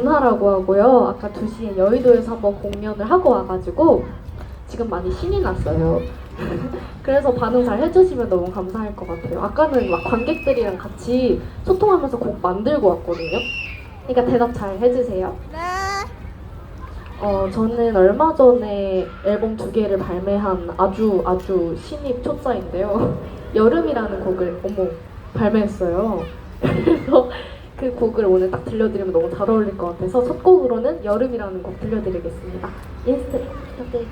도나라고 하고요. 아까 2시에 여의도에서 한번 공연을 하고 와가지고 지금 많이 신이 났어요. 그래서 반응 잘 해주시면 너무 감사할 것 같아요. 아까는 막 관객들이랑 같이 소통하면서 곡 만들고 왔거든요. 그러니까 대답 잘 해주세요. 네. 어, 저는 얼마 전에 앨범 두 개를 발매한 아주 아주 신입 초짜인데요. 여름이라는 곡을 어머 발매했어요. 그래서 그 곡을 오늘 딱 들려드리면 너무 잘 어울릴 것 같아서 첫 곡으로는 여름이라는 곡 들려드리겠습니다. 인스트 부탁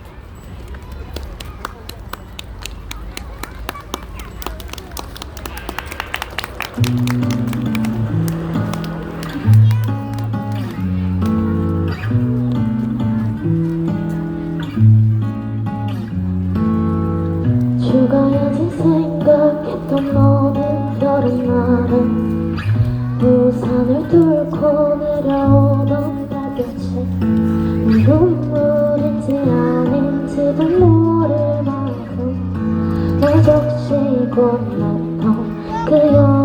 적시고 났던 그여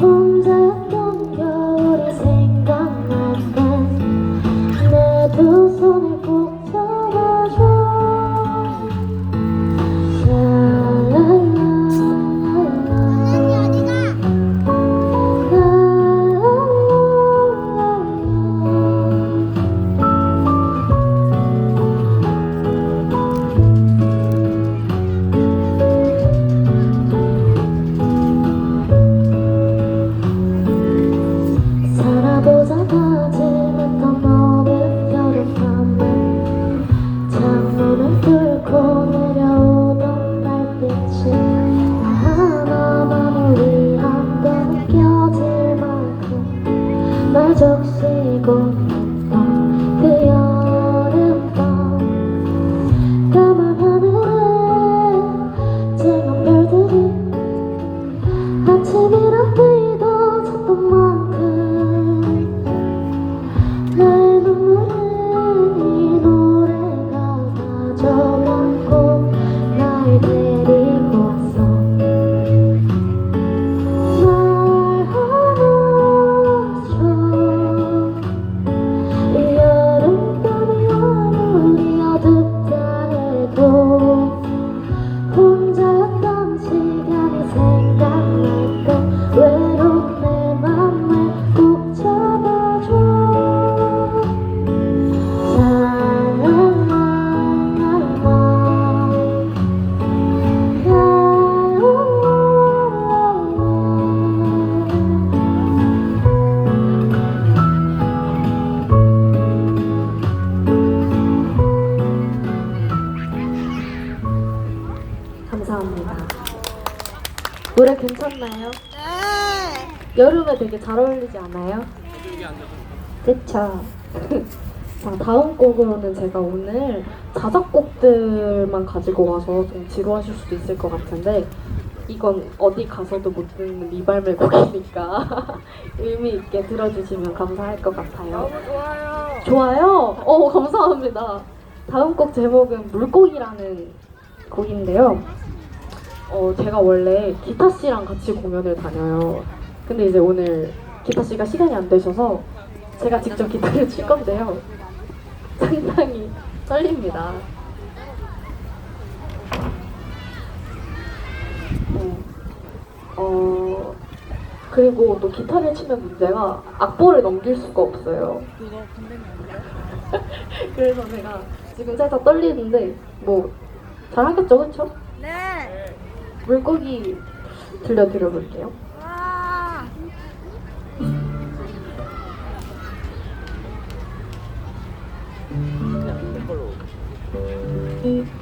혼자 적시고 노래 괜찮나요? 네. 여름에 되게 잘 어울리지 않아요? 그쵸. 자, 다음 곡으로는 제가 오늘 자작곡들만 가지고 와서 좀 지루하실 수도 있을 것 같은데 이건 어디 가서도 못 듣는 리발매 곡이니까 의미 있게 들어주시면 감사할 것 같아요. 좋아요. 좋아요? 어, 감사합니다. 다음 곡 제목은 물고기라는 곡인데요. 어, 제가 원래 기타 씨랑 같이 공연을 다녀요. 근데 이제 오늘 기타 씨가 시간이 안 되셔서 제가 직접 기타를 칠 건데요. 상당히 떨립니다. 네. 어, 그리고 또 기타를 치면 문제가 악보를 넘길 수가 없어요. 그래서 제가 지금 살짝 떨리는데 뭐 잘하겠죠, 그쵸? 네. 물고기 들려 드려 볼게요. 와. 음.